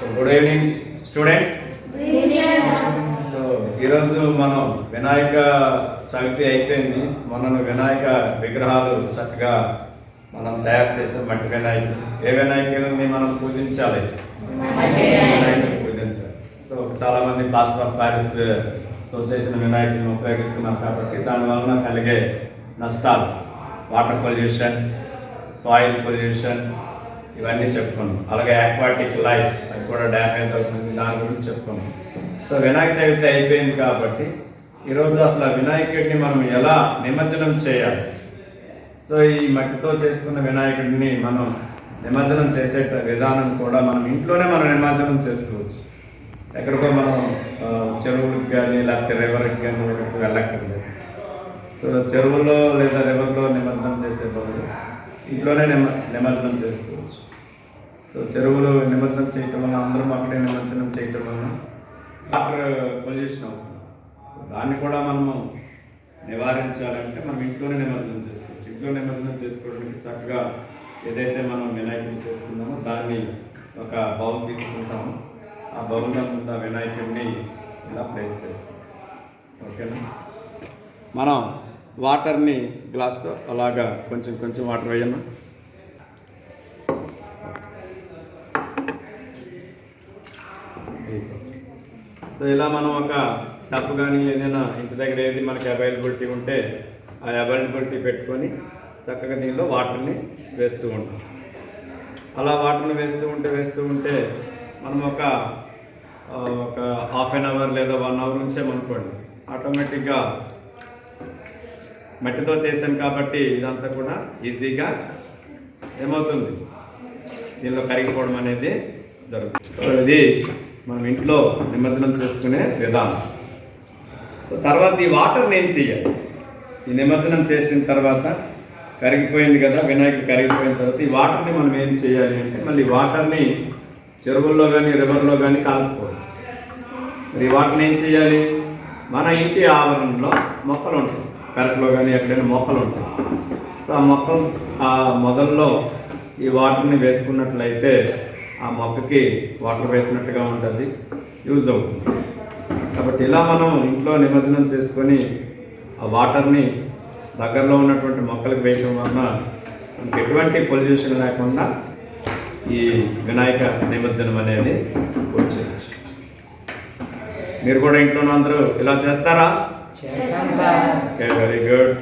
So good evening students so ఈరోజు మనం వినాయక చవితి అయిపోయింది. మనం వినాయక విగ్రహాలు చక్కగా మనం తయారు చేసిన మట్టి వినాయకుడు. ఏ వినాయకుడిని మనం పూజించాలి? వినాయకుడిని పూజించాలి. సో చాలా మంది ప్లాస్టర్ ఆఫ్ ప్యారిస్తో చేసిన వినాయకుడిని ఉపయోగిస్తున్నారు కాబట్టి దాని వలన కలిగే నష్టాలు. వాటర్ పొల్యూషన్ సాయిల్ పొల్యూషన్ ఇవన్నీ చెప్పుకున్నాం. అలాగే ఆక్వాటిక్ లైఫ్ అది కూడా డ్యామేజ్ అవుతుంది దాని గురించి చెప్పుకున్నాం. సో వినాయక చవితి అయిపోయింది కాబట్టి ఈరోజు అసలు ఆ వినాయకుడిని మనం ఎలా నిమజ్జనం చేయాలి? సో ఈ మట్టితో చేసుకున్న వినాయకుడిని మనం నిమజ్జనం చేసే విధానం కూడా మనం ఇంట్లోనే మనం నిమజ్జనం చేసుకోవచ్చు. ఎక్కడికో మనం చెరువులకు కానీ లేకపోతే రివర్కి కానీ వెళ్ళక్కర్లేదు. సో చెరువులో లేదా రివర్లో నిమజ్జనం చేసే బదులు ఇంట్లోనే నిమ నిమజ్జనం చేసుకోవచ్చు. సో చెరువులో నిమజ్జనం చేయటం వల్ల అందరం అక్కడే నిమజ్జనం చేయటం వల్ల వాటర్ పొల్యూషన్ అవుతుంది. సో దాన్ని కూడా మనము నివారించాలంటే మనం ఇంట్లోనే నిమజ్జనం చేసుకోవచ్చు. ఇంట్లో నిమజ్జనం చేసుకోవడానికి చక్కగా ఏదైతే మనం వినాయకుడిని చేసుకున్నామో దాన్ని ఒక బౌల్ తీసుకుంటాము. ఆ బౌల్లో ముందు ఆ వినాయకుడిని ఇలా ప్లేస్ చేస్తాం. ఓకేనా? మనం వాటర్ని గ్లాస్తో అలాగా కొంచెం కొంచెం వాటర్ వేయమ్మా సో ఇలా మనం ఒక టప్ కానీ ఏదైనా ఇంటి దగ్గర ఏది మనకి అవైలబిలిటీ ఉంటే ఆ అవైలబిలిటీ పెట్టుకొని చక్కగా దీనిలో వాటర్ని వేస్తూ ఉంటాం. అలా వాటర్ని వేస్తూ ఉంటే వేస్తూ ఉంటే మనం ఒక ఒక హాఫ్ అన్ అవర్ లేదా వన్ అవర్ ఉంచామనుకోండి ఆటోమేటిక్గా మట్టితో చేసాం కాబట్టి ఇదంతా కూడా ఈజీగా ఏమవుతుంది? దీనిలో కరిగిపోవడం అనేది జరుగుతుంది. సో ఇది మనం ఇంట్లో నిమజ్జనం చేసుకునే విధానం. సో తర్వాత ఈ వాటర్ని ఏం చేయాలి. ఈ నిమజ్జనం చేసిన తర్వాత కరిగిపోయింది కదా వినాయకుడు కరిగిపోయిన తర్వాత ఈ వాటర్ని మనం ఏం చేయాలి అంటే మళ్ళీ వాటర్ని చెరువుల్లో కానీ రివర్లో కానీ కలుపుకోవాలి మరి ఈ వాటర్ని ఏం చేయాలి? మన ఇంటి ఆవరణలో మొక్కలు ఉంటాయి. పెరట్లో కానీ ఎక్కడైనా మొక్కలు ఉంటాయి. సో ఆ మొక్కలు ఆ మొదల్లో ఈ వాటర్ని వేసుకున్నట్లయితే ఆ మొక్కకి వాటర్ వేసినట్టుగా ఉంటుంది యూజ్ అవుతుంది. కాబట్టి ఇలా మనం ఇంట్లో నిమజ్జనం చేసుకొని ఆ వాటర్ని దగ్గరలో ఉన్నటువంటి మొక్కలకు వేయడం వలన మనకి ఎటువంటి పొల్యూషన్ లేకుండా ఈ వినాయక నిమజ్జనం అనేది వచ్చేయచ్చు. మీరు కూడా ఇంట్లో అందరూ ఇలా చేస్తారా? చేస్తాం సార్ ఓకే వెరీ గుడ్